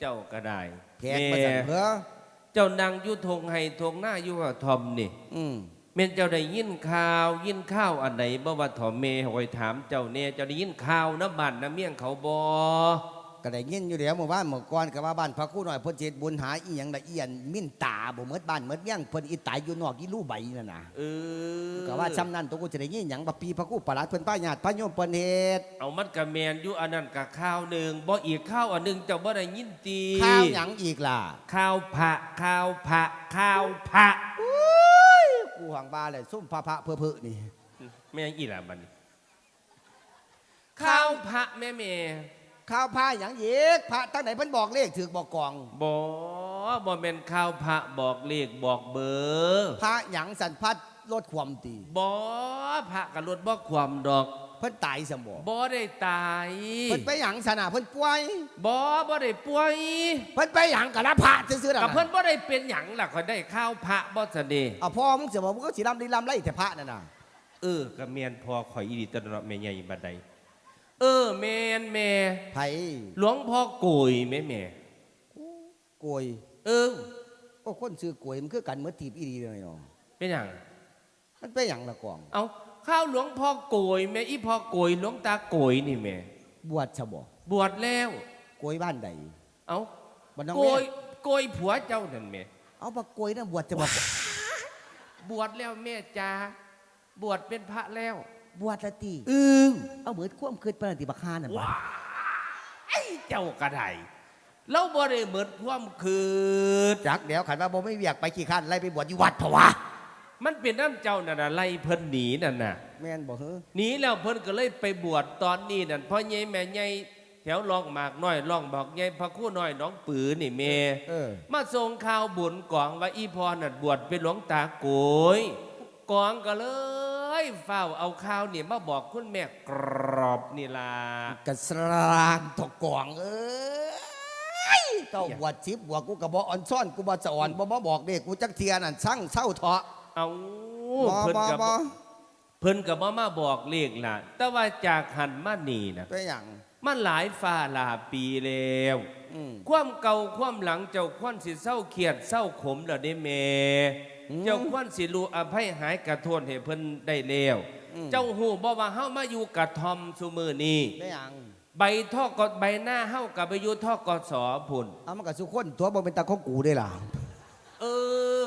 เจ้าก็ได้แขกมาสั่งแม่เพื่อเจ้านั่งอยู่ทงไห้ทงหน้าอยู่ว่าทอมนี่อืมเม่นเจ้าได้ยินข่าว ยินข้าวอันไหนบ่ว่าถอมเมหอยถามเจ้าเนี่ยเจ้าได้ยินข่าวน้ำบันน้ำเมี่ยงเขาบ่ ก็ได้ยินอยู่เดี๋ยวเมื่อวานเมื่อก่อนก็ว่าบ้านพระครู่หน่อยเพิ่นสิเฮ็ดบุญหาอีหยังละเอียนมิ่นตาบ่หมดบ้านหมดเมี่ยงเพิ่นอีตายอยู่นอกอีลู่ใบนั่นน่ะเออก็ว่าซ้ำนั้นตัวกูจะได้ยินหยังบ่ปีพระครู่ประหลัดเพิ่นป้าญาติพระโยมเพิ่นเฮ็ดเอามันกะแมนอยู่อันนั้นกะข้าวหนึ่งบ่อีกข้าวอันหนึงเจ้าบ่ได้ยินตีข้าวหยังอีกล่ะข้าวพระข้าวพระข้าวพระกูหังบ้าเลยซุ่มพระพระเพื่อเพื่อนี่แม่งอีหล่ะบัดนี้ข้าวพระแม่แม่ ข้าวพระหยังอีกพระตั้งไหนเพิ่นบอกเลขถือบอกกองบ่บ่แม่นข้าวพระบอกเลขบอกเบอร์พระหยังสันพัดลดความตีบ่พระกับรถบ่ความดอก เพิ่นตายสมบ่บ่ได้ตายเพิ่นไปหยังสนาเพิ่นป่วยบ่บ่ได้ป่วยเพิ่นไปหยังกับละพระซื่อๆน่ะกับเพิ่นบ่ได้เป็นหยังล่ะเขาได้ข้าวพระบ่ซะเดเอาพ่อมึงเสียบ่มึงก็สิลำดีลำไรแต่พระนั่นน่ะเออก็แม่นพอข่อยอีดีตลอดแม่ใหญ่บัดใด เออแม่นแม่ไผหลวงพ่อโกยแม่แม่กวยเออโอ้คนซื้อกวยมันคือกันเหมือนทีบอีดีเลยเนาะเป็นหยังมันไปหยังละกอง เอาข้าวหลวงพ่อโกยแม่อีพ่อโกยหลวงตาโกยนี่แม่บวชซะบ่บวชแล้วกวยบ้านใดเอาบ้านน้องโกแม่ยโกยผัวเจ้านั่นแม่เอาบ่กวยนั่นบวชจะบ่บวชแล้วแม่จ้าบวชเป็นพระแล้ว บวชละติอือเอาเหมือนความคิดปานนติบักฮานั่นบ่ว้ไอ้เจ้ากระไดเราบ่ได้เหมือนความคืดจักเดี๋ยวขันว่าบ่ไม่เวียกไปขี้ข้านไล่ไปบวชอยู่วัดเถอะวะมันเป็นน้ำเจ้านั่นน่ะไล่เพิ่นหนีนั่นน่ะแม่นบ่เฮ้อหนีแล้วเพิ่นก็เลยไปบวชตอนนี้นั่นพ่อใหญ่แม่ใหญ่แถวลองหมากน้อยลองบอกใหญ่พระครู่น้อยน้องปือนี่แม่เออ มาส่งข่าวบุญกองว่าอีพรน่ะบวชเป็นหลวงตาโกยกองก็เล ยเฝ้าเอาข่าวนี่มาบอกคุณแม่กรอบนี่ล่ะกระสรางตกกวางเอ้ยเต้าบวชชิบบวชกูก็บ่อ่อนซ่อนกูบ่จะอ่อนบ่บ่บอกเด็กกูจักเทียนั่นสั่งเศร้าเถาะเอาบ่เพิ่นบ่กับบ่เพิ่นกับมามาบอกเลขล่ะ แต่ว่าจากหันมานี่นะไปหยังมันหลายฝ่าหลายปีแล้วอืมความเก่าความหลังเจ้าควนสิเศร้าเครียดเศร้าขมแล้วได้แม่อืม เจ้าควนสิรู้อภัยหายกระโทษให้เพิ่นได้แล้วอืมเจ้าหูบ่ว่าเฮามาอยู่กระทอมซุมือนี้ไปหยังใบท่อกดใบหน้าเฮากับไปอยู่ท่อกสอพุ่นเอามันก็สุคนตัวบ่เป็นตาของกูได้ล่ะเออ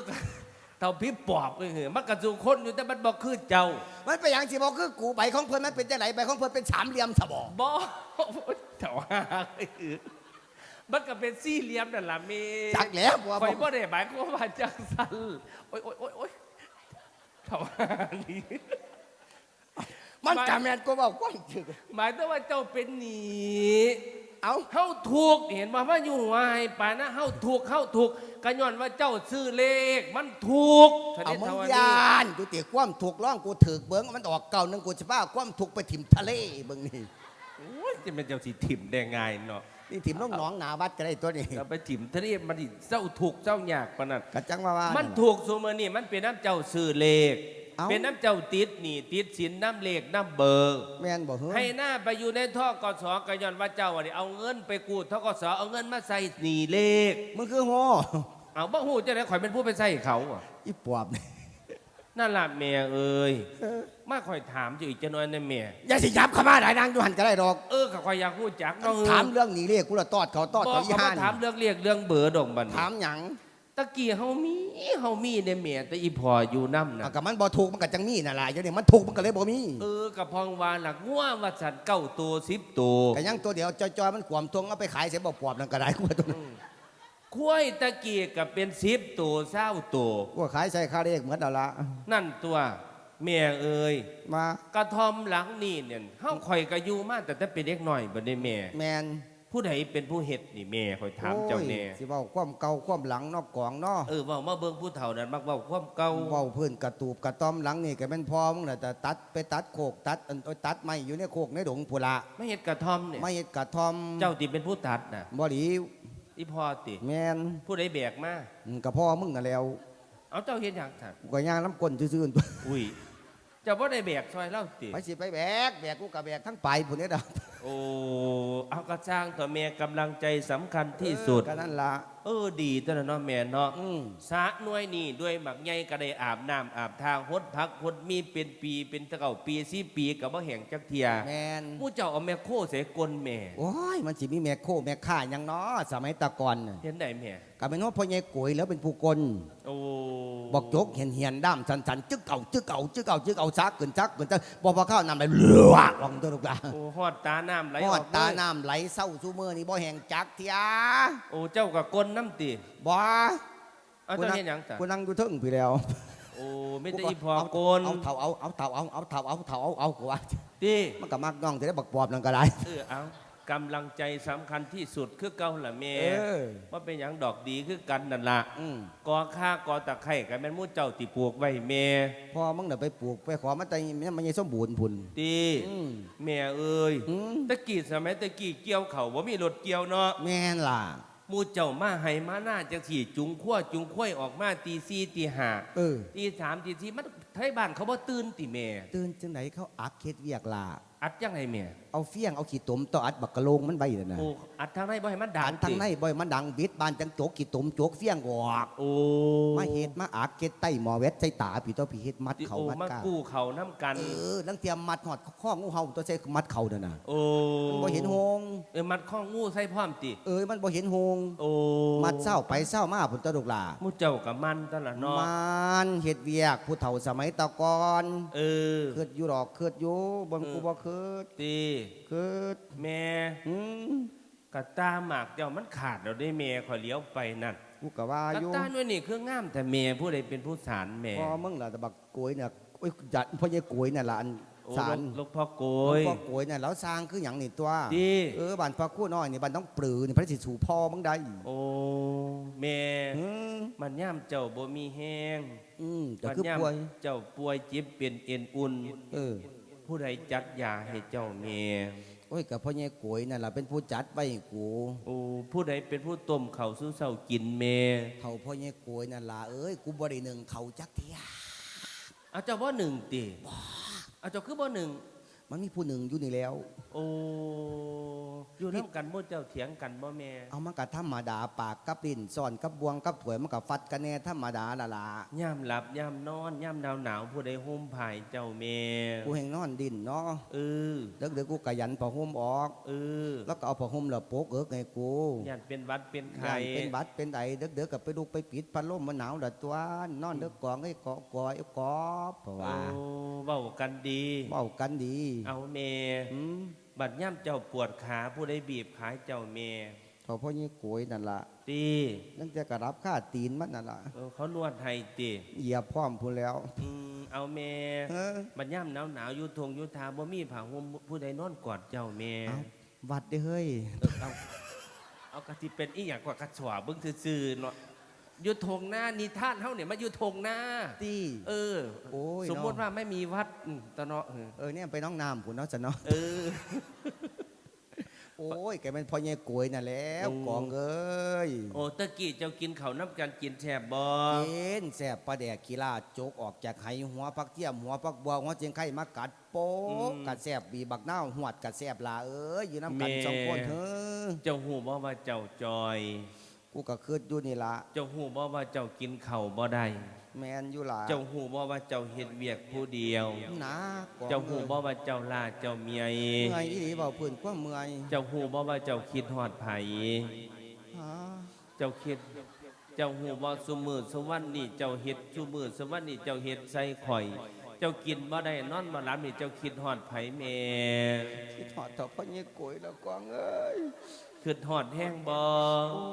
เท่าพี่ปอบเลยเหรอมันกระจูคนอยู่แต่มันบอกคือเจ้า มันไปหยังสิบ่คือกูใบของเพิ่นมันเป็นจังไดใบของเพิ่นเป็นสามเหลี่ยมซะบ่บอเถาหา มันก็เป็นสี่เหลี่ยมนั่นล่ะเมจักแล้วบ่คอยบ่ได้หมายความว่าจังสันโอ้ยโอ้ยโอ้ยโอ้ยเถาหานี่มันกะแม่นกูเว้าความถึกหมายถึงว่าเจ้าเป็นหนีเอ้าเฮาถูกเห็นว่าว่าอยู่วายป่านะเฮาถูกเฮาถูกกะย้อนว่าเจ้าซื้อเลข มันถูกเอามึงท่นี้ยานกูติความถูกร้องกูถึกเบิ่งมันออกเก่านึงกูสิบ้าความถูกไปถิ่มทะเลเบิ่งนี่โอ้ยจะเป็นเจ้าสิถิ่มได้ง่ายเนาะ นี่ถิ่มน้องหนองหนาวัดก็ได้ตัวนี้เราไปถิ่มทะเลมันสิเจ้าถูกเจ้ายากปานนั้นกะจังว่าว่ามัมันถูกซูมือนี่มันเป็นน้ำเจ้าซื้อเลขเอ้าเป็นน้ำเจ้าติดหนี่ติดสินน้ำเลขน้ำเบอร์แม่นบ่เฮ้ให้หน้าไปอยู่ในท่อกสกย้อนว่าเจ้าอะนี่เอาเงินไปกู้ท่อกสเอาเงินมาใส่หนีเลขมึงคือโง่เอาบ่ฮู้จะได้ข่อยเป็นผู้ไปใส่เขาอะอีปอบนี่นั่นล่ะแม่เอ้ย มาข่อยถามอยู่อีกจะน้อยนะแม่อย่าสิยับเข้ามาได้นางอยู่หันก็ได้ดอก เออก็ข่อยอยากรู้จักเนาะถามเรื่องนี้เรียกกูละตอดเขาตอดบ่เขาอีเขาห่ามาถามเรื่องเรียกเรื่องเบอร์ดอกบัดถานี้มหยังตะกี้เฮามีเฮามีในแม่แต่อีพ่ออยู่นำอะนะก็มันบ่ถูกมันก็จังมีนั่นล่ะเดี๋ยวนี้มันถูกมันก็เลยบ่มีเออกับพองวานหลักง่วว่าสันเก้าตัวสิบตัวก็ยังตัวเดียวจอยๆมันขวมทงเอาไปขายเสียบ่ปอบนั่นก็ได้กูว่าตัวนั้นคุ้ยตะเกียกับเป็นสิบตัวเศร้าตัวกูขายใส่ค่าเลขเหมือนเอาละนั่นตัว แม่เอ้ยมากระทอมหลังนี่เนี่ยเฮาข่อยก็อยู่มาแต่แต่เป็นเด็กหน่อยบ่ได้แม่ แมนผู้ใดเป็นผู้เฮ็ดนี่แม่ข่อยถามเจ้าแน่โอ้ยสิเว้าความเก่าความหลังเนอกกองเนาะเออเว้ามาเบิ่งผู้เฒ่านั้นมักเว้าความเก่าเว้าพื้นกระตูบกระต้อมหลังนี่ก็เป็นพ่อมึงน่ะแต่ตัดไปตัดโคกตัดอันโอ้ยตัดไม้อยู่ในโคกในดงพุละไม่เฮ็ดกระทอมเนี่ยไม้เฮ็ดกระท่อมเจ้าติเป็นผู้ตัดน่ะบ่หลีอีพ่อติแมนผู้ใดแบกมาอืมก็พ่อมึงน่ะแล้ว เอาเจ้าเฮ็ดหยังซั่นกูก็ย่างน้ำก้นซื่อๆตัว อุ้ยเจะบ่ได้แบกซอยเล่าติไปสิไปแบกแบกกูกับแบกทั้งไปพุ่นนี่ดอก โอ้เอากระจ้างต่อแม่กำลังใจสำคัญที่สุด ก็นั่นละเออดีตัวนั้นเนาะแม่เนาะอืมสระหน่วยนี่ด้วยหมักใหญ่ก็ได้อาบน้ำอาบทางหดพักหดมีเป็นปีเป็นตะเก่าปีสิปีกับว่าแห่งจักเทียแมนผู้เจ้าเอาแม่โคเสกลแม่ โอ้ยมันสิมีแม่โคแม่ข่าหยังเนาะสมัยตะก่อนน่ะเห็นได้แม่ ก็เป็นว่าพ่อใหญ่กวยแล้วเป็นผู้กลโอ้บอกจกเห็นเหียนด้ามสันสันจึกเก่าจึกเก่าจึกเก่าจึกเก่าซักเกินซักเกินซักบอพอเข้านำไหลเลือลองตัวลูกหลานโอ้หอดตาน้ำไหลพอออดกตาเลยน้ำไหลเศร้าซูเมอร์นี่บ่แห่งจักเทียโอ้เจ้ากับกลน้ำตีบ่เอาเจ้าเห็นหยังจ้ะกูนั่งอยู่เทึ่งพี่แล้วโอ้ไม่ได้อีพอเอากลเอาเท่าเอาเอาเท่าเอาเอาเท่าเอาเท่าเอาเอากูว่าตีมันก็มักน้องจะได้บักปอบนั่นก็ได้เออเอา กำลังใจสำคัญที่สุดคือเก่าละแม่เออว่าเป็นหยังดอกดีคือกันนั่นละอืม กอข้ากอตะไคร่กันแม่นหมู่เจ้าติปลูกไว้แม่พอมึงเดี๋ยวไปปลูกไปขอมาแต่มันยังสมบูรณ์พุ่น ตีอืม แม่เอ้ยอืมตะกี้สมัยตะกี้เกี่ยวเขาว่ามีรถเกี่ยวเนาะแม่นล่ะ หมู่เจ้ามาให้มาหน้าจังสี่จุงขั้วจุงขั้วยออกมาตีสี่ตีห้าเออ ตีสามตีสี่มันไทยบ้านเขาบ่ตื่นติแม่ ตื่นจังไหนเขาอักเฮ็ดเวียกล่ะอัดยังไงแม่ เอาเฟี้ยงเอาขี้ตมต่ออัดบักกะโลงมันไว้นั่นน่ะโอ้อัดทางไหนบ่ให้มันดัอังดทางติในบ่อยมันดังบิดบานจังโจกขี้ตมโจกเฟี้ยงออกโอ้มาเฮ็ดมาอักเก็ดใต้หมอเวทใส่ตาพี่ตัวพี่เฮ็ดมัดติเขาโอ้มัดมากากู้เขาน้ำกันเออลังเตรียมมัดหอดข้องูเห่าตัวใส่มัดเขานั่นน่ะโอ้มันบ่เห็นหงเออมัดข้องงูใส่พร้อมติเอ้ยมันบ่เห็นหงโอ้มัดเศร้าไปเศร้ามาพุ่นตะลุกหล่าหมู่เจ้ากับมันตะละเนาะมันเฮ็ดเวียกผู้เฒ่าสมัยตะก่อนเออเคิดอยู่ดอกเคิดอยู่บนเออกูบ่เคิดตีเคิดแม่อืมกะตาหมากเจ้ามันขาดแล้วได้แม่ขอยเลี้ยวไปนั่นกูก็ว่ากะอยู่ตาหน่วยนี่คืองามแต่แม่ผู้ใดเป็นผู้สารแม่พอมึงล่ะแต่บักกล้วยเนี่ยโอ้ยจัดพ่อใหญ่กล้วยน่ะล่ะอันโอ้สารลูกพ่อโกหลวงยพ่อกล้วยเนี่ยแล้วสร้างคือหยังนี่ตัวดีเออบ้านพ่อคู่น้อยนี่บ้านต้องปลือนี่พระสิสู่พ่อมึงได้โอ้แม่อืมมันย่ามเจ้าบ่มีแห้งอืมก็มันคือย่ามป่วยเจ้าป่วยจิบเป็นเอ็นอุ่นเออ ผู้ใดจัดยาให้เจ้าแม่โอ้ยกับพ่อใหญ่กล้วยนั่นล่ะเป็นผู้จัดไว้ให้กูโอ้ผู้ใดเป็นผู้ต้มข้าวสู้เศร้ากินแม่เฒ่าพ่อใหญ่กล้วยนั่นล่ะเอ้ยกูบ่ได้หนึ่งเขาจักเที่ยเอาเจ้าบ่หนึ่งติเอาเจ้าคือบ่หนึ่ง มันมีผู้หนึ่งอยู่นี่แล้ว โอ้อยู่น้ำกันหมู่เจ้าเถียงกันบ่แม่เอามันก็ธรรมดาปากกับลิ้นซ่อนกับบวงกับถวยมันก็ฟัดกันแน่ธรรมดาละล่ะย่ามหลับย่ามนอนย่ามหนาวหนาวผู้ใดห่มผ้าให้เจ้าแม่กูแห่งนอนดินเนาะเออเด็กเด็กกูกะยันผ้าห่มออกเออแล้วก็เอาผ้าห่มแล้วโปกเอิกให้กูย่านเป็นหวัดเป็นไข้ย่านเป็นบัดเป็นไดเด็กเด็กกับไปลูกไปปิดพัดลมมันหนาวละตัวนอนเด็กกองไอ้เกาะกอยกอบเพราะโอ้ว่าเว้ากันดีเว้ากันดีเอาแม่อืมบัดย่ำเจ้าปวดขาผู้ใดบีบขาเจ้าแม่เขาพ่อยี่กวยนั่นล่ะตีนั่นจะกระรับค่าตีนมันนั่นล่ะเออเขานวดให้ตีเหยียบพร้อมพูนแล้วอืมเอาแม่เออบัดย่ำหนาวหนาวๆอยู่ทงอยู่ทาบ่มีผ้าห่มผู้ใดนอนกอดเจ้าแม่เอาวัดได้เฮ้ยเออเอาเอากะทิเป็นอีหยังกว่ากระสวาเบิ่งซื่อๆเนาะ อยู่ทงหน้านิท่านเฮาเนี่ยมาอยู่ทงหน้าตีเออโอ้ยสมมติเนาะว่าไม่มีวัดอืมตะเนาะเออเออเนี่ยไปน้องน้ำผุนเนาะจะเนาะเออโอ้ยแกเป็นพ่อใหญ่กวยน่ะแล้วโอ้กองเอ้ยโอ้ตะกี้เจ้ากินข้าวน้ำกันกินแฉบบ่กินแสบปลาแดกกีฬาโจกออกจากไหหัวพักเทียมหัวพักบัวหัวเจียงไข่มากัดโป๊กกัดแสบบีบักเน่าวหวดกัดแสบลาเอ้ยอยู่น้ำกันสองคนเถอะเจ้าหูบ่ว่าเจ้าจอย กูก็คืดอยู่นี่ละเจ้าหูบ่ว่าเจ้ากินข้าวบ่ได้แมนอยู่ละเจ้าหูบ่ว่าเจ้าเฮ็ดเวียกผู้เดียว หนากองเจ้าหูบ่ว่าเจ้าลาเจ้าเมียเมื่อยอีหลีเบาพื้นกว่าเมื่อยเจ้าหูบ่ว่าเจ้าคิดฮอดไผฮะเจ้าคิด เจ้าหูบ่ซุมือสวรรค์นี่เจ้าเฮ็ดซุมือสวรรค์นี่เจ้าเฮ็ดใส่ข่อย เจ้ากินบ่ได้นอนบ่หลับนี่เจ้าคิดฮอดไผแม่คิดหอดต่อพ่อใหญ่กวยแล้วกองเอ้ย คิดฮอดแห้งบ่ โอ้ยกู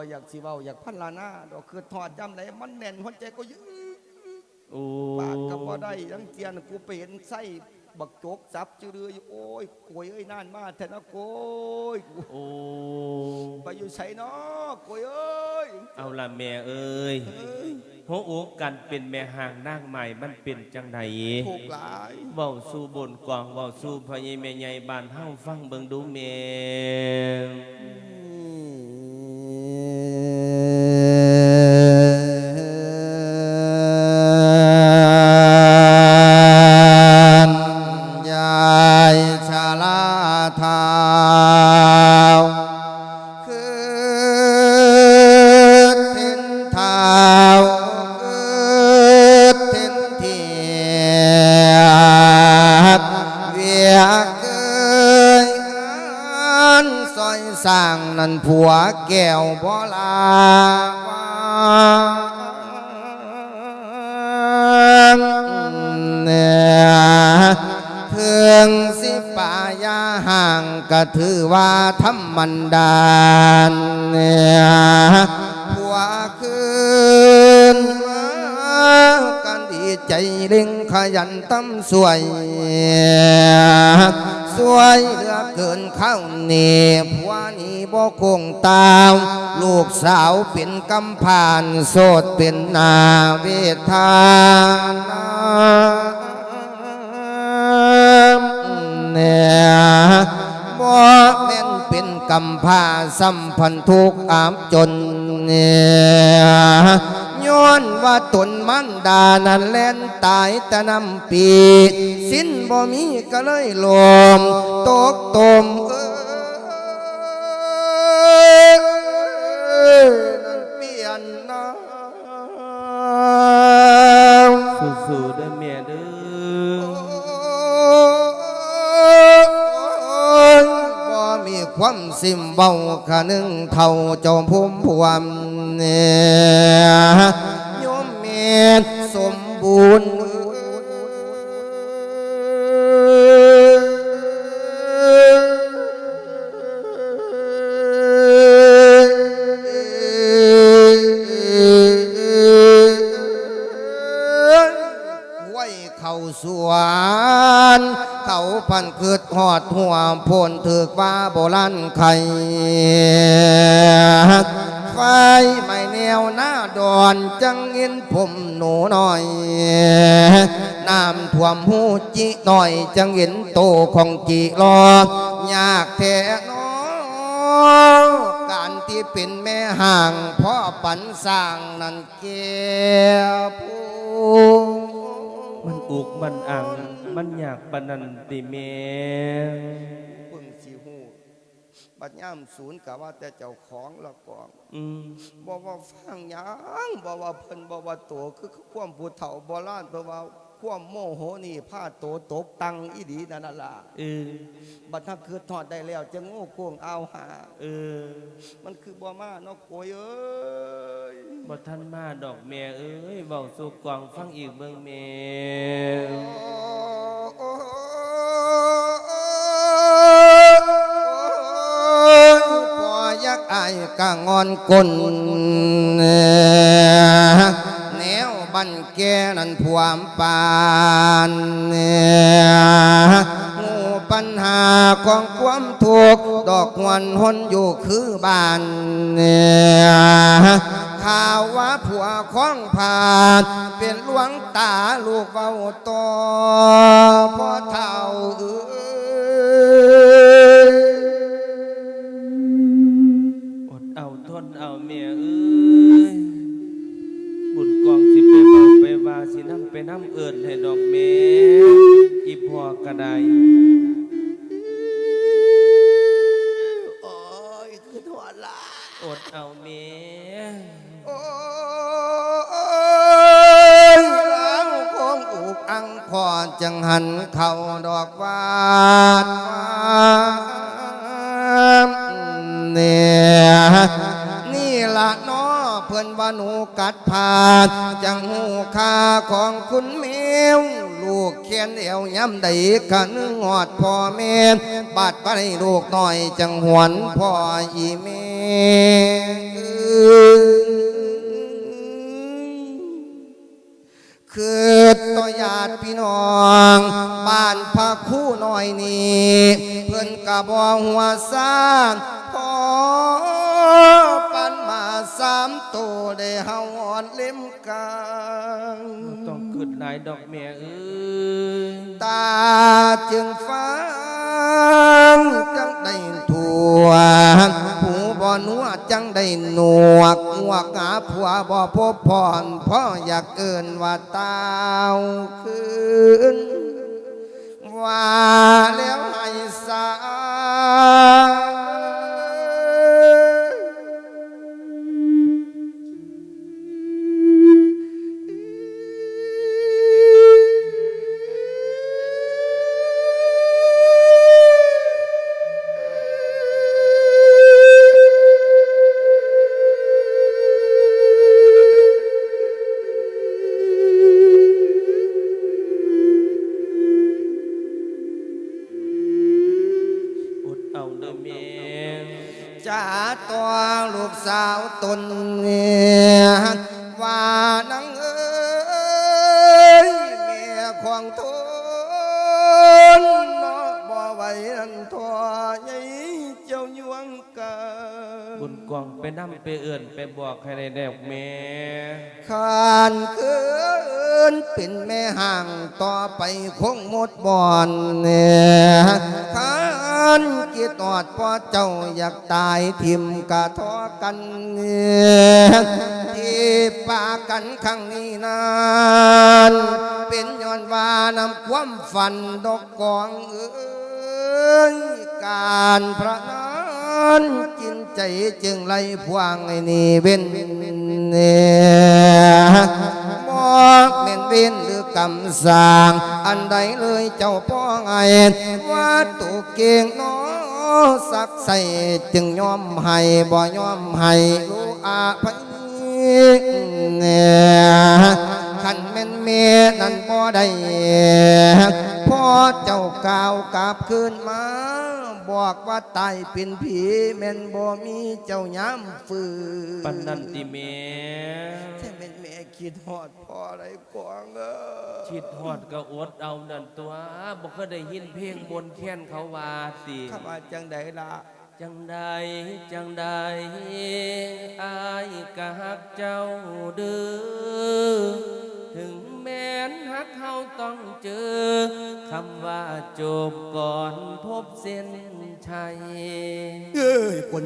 บ่อยากสิเว้าอยากพันลาหน้าดอกคือทอดจำไหนมันแน่นหัวใจกูยืดโอ้ปากก็บ่ได้ทั้งเทียนกูไปเห็นไส้บักโจกซับจืออยู่โอ้ยกวยเอ้ยนานมาแท้นะโกยกูโอ้ไปอยู่ไสเนาะกวยเอ้ยเอาละแม่เอ้ยเอ้ยหัวอกกันเป็นแม่ห่างนางใหม่มันเป็นจังไดถูกหลายเว้าสู่บนกวางเว้าสู่พญแม่ใหญ่บ้านเฮาฟังเบิ่งดูแม่ มันดานเนี่ยผัวคืนมากันดีใจเล่งขยันตั้มสวย สวยเหลือเกินข้าวเนีผัวนี่บ่คงตามลูกสาวเป็นกำผ่านโสดเป็นนาเวทานาเนี่ยบ่แม่นเป็น กำพาสัมพันธ์ทุกอามจนเนี่ยย้อนว่าตนมันดานันแล่นตายแต่นำปี สิ้นบ่มีก็เลยลมตกตมเอ้ยนั่นเปลี่ยนน้สู้ๆ ความสิมเบาขนึงเท่าเจ้าพุ่มพวมเนี่ยโยมเมตสมบูรณ์ไว้เขาสวนเขาพันเกิดหอดหัวโพนถือ ว่าโบราณไข่ไฟไม่แนวหน้าดอนจังเงินผมหนูหน่อย น้ำท่วมหูจิหน่อยจังเห็นโตของจิรอยากแท้นอการที่เป็นแม่ห่างพ่อปันสร้างนั่นเกี่ยผู้มันอุกมันอัง มันอยากปนันติแม่เพิ่งสิหู บัดย่ำศูนย์กะว่าแต่เจ้าของละกองอืมบอกว่าฟังหยังบอกว่าเพิ่นบอกว่าโตคือความผู้เฒ่าโบราณเพราะว่าความโมโหนี่พาโตตกตังอีดีนั่นน่ะล่ะเออบัดถ้าคือทอดได้แล้วจะโง่โกงเอาหาเออ มันคือบ่มาเนาะโกยเอ้ยบ่ทันมาดอกแม่เอ้ยเว้าสู่กวางฟังอีกเบิ่งแม่ กอายกะงอนกลแนวบันแกนันพวมปานงูปัญหาของความทุกข์ดอกหวนหนอยู่คือบ้านข่าวว่าผัวของผ่านเป็นหลวงตาลูกเบาต่อพ่อเท่าเอ้ย เอาแม่เอ้ยบุญกองสิไปเว้าไปว่าสินำไปนำเอิ้นให้ดอกแม่อีพ่อก็ได้โอ้ยคือถอดละอดเอาแม่ำใดกันงอดพ่อแม่บาดไปลูกหน่อยจังหวนพ่ออีแม่คือตัวญาติพี่น้อง บ้านพระคู่หน่อยนี่เพื่อนกะบอหัวซานพอปันมาสามตัวได้เฮาอ่อนเล่มกลาง ต้องขึ้นหลายดอกแม่เอ้ยตาจึงฟังจังได้ทั่วหูบ่หนัวจังได้หนวกหวกหาผัวบ่พบพรพ่ออยากเกินว่าตาวคืนว่าแล้วให้สา บุญกองไปนํไปเอื่นไปบอกให้ได้แดกแม่ขานเกินเป็นแม่ห่างต่อไปคงหมดบ่อนเนี่ยขานกีตอดพ่อเจ้าอยากตายทิมกะทอกันเนี่ยที่ปากันครั้งนี้นานเป็นย้อนว่านำความฝันดอกกองเอ้ยการพระนา นกินใจจึงไล่พวงไอ้นี่เว้นเนี่ยบอกเม่นเว้นหรือกำสาง อันใดเลยเจ้าป้อไงว่าตัวเก่งน้อสักใส่จึงยอมให้บ่ยอมให้รู้อาภัยเนี่ยขันแม่นเมียนั้นบ่ได้พ่อเจ้ากาวกลับคืนมา บอกว่าตายเป็นผีแม่นบ่มีเจ้าย้ำฝืนปันนันติแม่ใช่แม่นแม่คิดฮอดพ่ออะไรกวางเออคิดฮอดก็อดเอานั่นตัวบ่เคยได้ยินเพลงบนแค้นเขาว่าติข้าว่าจังใดล่ะจังใดจังใดอายกะฮักเจ้าเด้อถึงแม้นฮักเฮาต้องเจอคำว่าจบก่อนพบเส้นชัยเอ้ย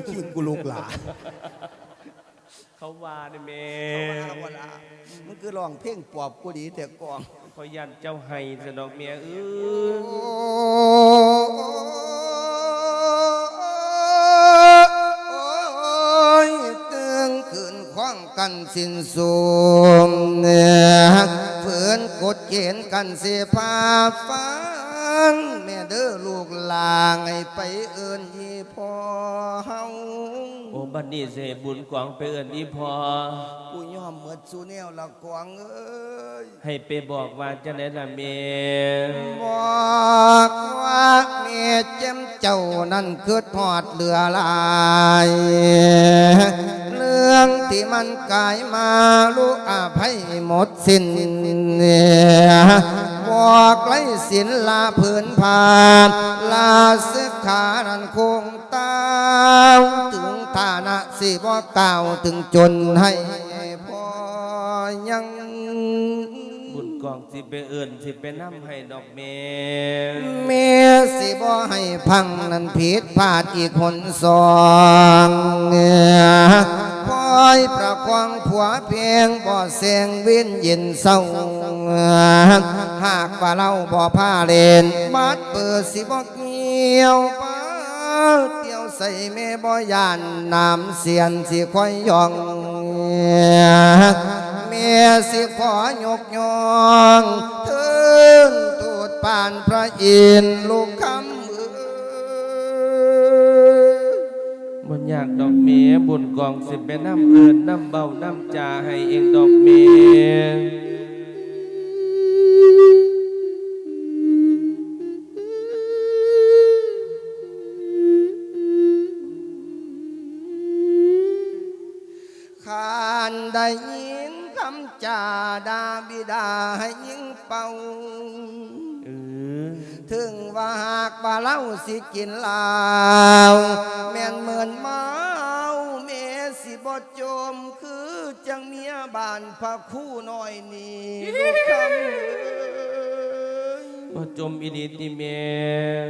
คนขี้กูลูกหลานเขาว่าได้แม่เขาว่าละมันคือร้องเพลงปอบกูดีแต่กวางขอยันเจ้าให้สนอกเมียเอ้ยโอ้ยตึงขึ้นคว้างกันสิ้นสูงเนี่ยฝืนกดเกณฑ์กันเสียพาฟังแม่เด้อลูกลางให้ไปเอิ้นยี่พ่อเฮาโอ้ บัดนี้เสบุญกวางไปเอิ้นอีพอกูยอมเหมือดสูแนวละกวางเอ้ยให้ไปบอกว่าจะไหนละเมียบอกว่าเมียเจ้มเจ้านั่นคือทอดเรือลายเรื่องที่มันกลายมาลูกอาภัยหมดสิ้น บอกไล่สินลาผืนผาลาศึกขานันคงตาวถึงฐานะสิบอกกล่าวถึงจนให้พอยังบุญกองสิไปเอิ้นสิไปน้ำให้ดอกเมียเมียสิบ่ให้พังนั้นผิดพลาดอีกคนสองคอยประคองผัวเพียงบ่เสียงวินเย็นเศร้า หากว่าเราบ่ผ้าเลนบัดเปิดสิบ่เกี่ยวป้าเตียวใส่แม่บ่ยานน้ำเสียนสิค่อยย่องเมียสิขอยกยองถึงตูดปานพระอินลูกคำเอ้ยมันอยากดอกเมียบุญกองสิไปน้ำเอินน้ำเบาน้ำจาให้เองดอกเมีย ขานได้ยินคำจาดาบิดาให้ยิงเป่าเออถึงว่าหากว่าเล่าสิกินเหล้าวแม่นเหมือนเมาเมสิบ่จมคือจังเมียบ้านพระคู่น้อยนี่ลูกคำเอ้ยบ่ จมอีดีติเมีย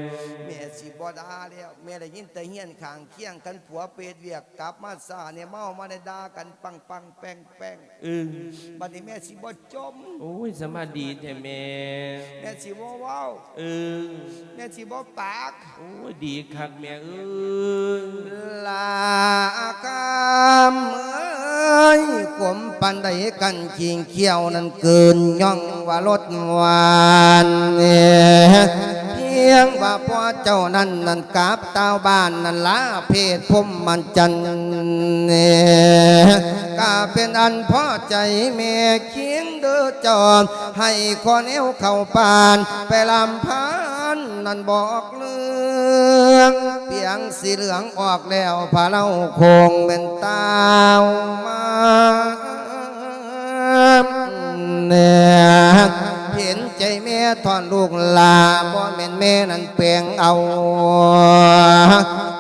แม่สิบ่ด่าแล้วแม่ได้ยินแต่เฮียนข้างเคียงกันผัวเปรตเวียกกลับมาซาเนี่ยเมามาได้ด่ากันปังปังแป้งแป้งเออบัดนี้แม่สิบ่จมโอ้ยสมาดีแท้แม่แม่สิบ่เว้าเออแม่สิบ่ปากโอ้ยดีคักแม่เอ้ยลากามเอ้ ยขมปันใดกันขิงเขียวนั้นเกินย่องว่ารถหวานเนี่ย งว่าพ่อเจ้านั้นนั้นกาบเต้าบ้านนั้นลาเพศพรมมันจันเนี่ยก็เป็นอันพ่อใจแม่เคียงเด้อจอมให้ขอแนวเข้าปานไปลำพานนั่นบอกเรื่องปีปียงสีเหลืองออกแล้วพาเล่าโคงเป็นตาวมาเนี่ย เห็นใจแม่ทอนลูกลาบ่แม่นแม่นั่นเปลงเอา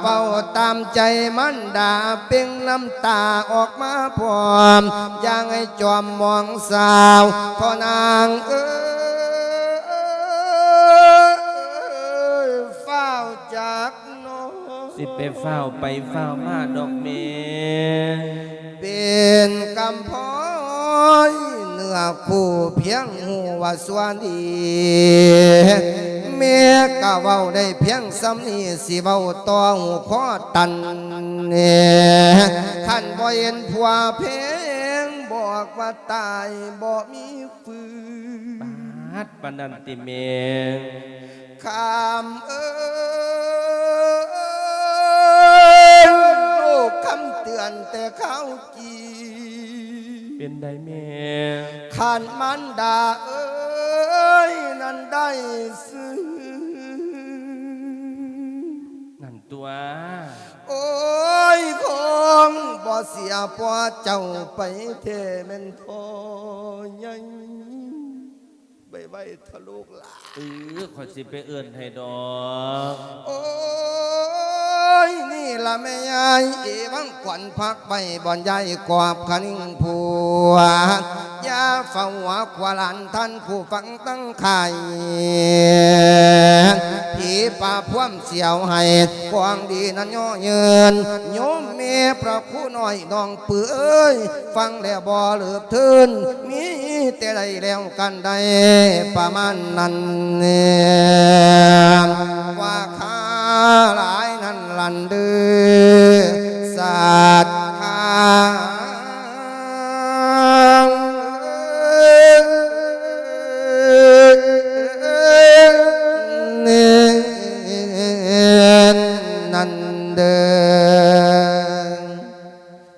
เฝ้าตามใจมันดาเป่งน้ำตาออกมาพร้อมอย่างให้จอมมองสาวทอนางเอ้ยเฝ้าจากน้องสิไปเฝ้าไปเฝ้ามาดอกเมเป็นกำพอย เนื้อคู่เพียงหูว่าสวนดีเมียก็เว้าได้เพียงซ้ำนี้สิเว้าต่อหูคอตันเนี่ยขันบ่เห็นผัวเพลงบอกว่าตายบ่มีฟืนปาดปานนันติเมคำเอ้ยลูกคำเตือนแต่เขาจีเป็นไดเม ขันมันดาเอ้ยนั้นได้ซื้อนั่นตัว โอ้ยคงบ่เสียพอเจ้าไปเทแม่นทอใหญ่ใบใบทะลุกลาเออขอยสิไปเอื้อนให้ดอกโอ้ยนี่ละแม่ยายเอวังขวัญพักไปบ่อนใหญ่กวาบคันิ่งผัว ฝ้าหัวขวาลานท่านผู้ฟังตั้งไข่ผีป่าพ่วมเสียวให้กวางดีนั้นย่อเยินโยมเมพระผู้น้อยน้องเปื่อยฟังแล้วบ่เหลือบทืนมีแต่ใดแล้วกันใดประมาณนั้นเนี่ยว่าข้าหลายนั้นลันเดื